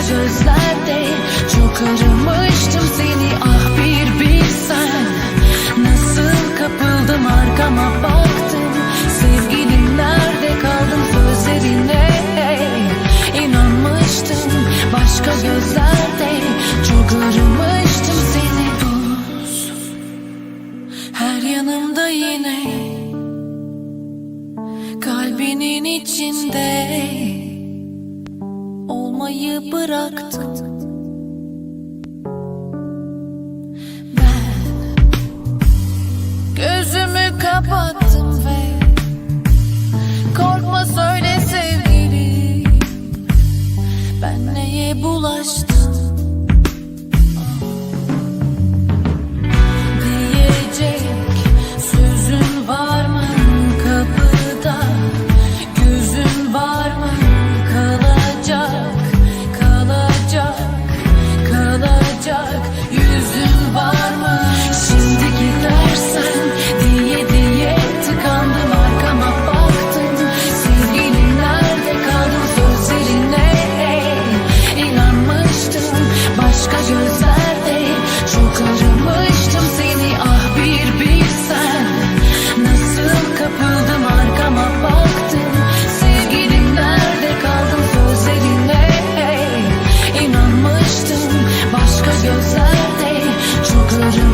mesaj Çok aramıştım seni. Ah bir bilsen. Nasıl kapıldım arkama baktım. Sevgilim nerede kaldın sözlerine? İnanmıştım başka gözlerde. Çok aramıştım seni. Buz Her yanımda yine Kalbinin içinde olmayı bıraktım. Ben gözümü kapattım ve korkma söyle sevgili Ben neye bulaştım? olacak gözyaşlarla çoklarım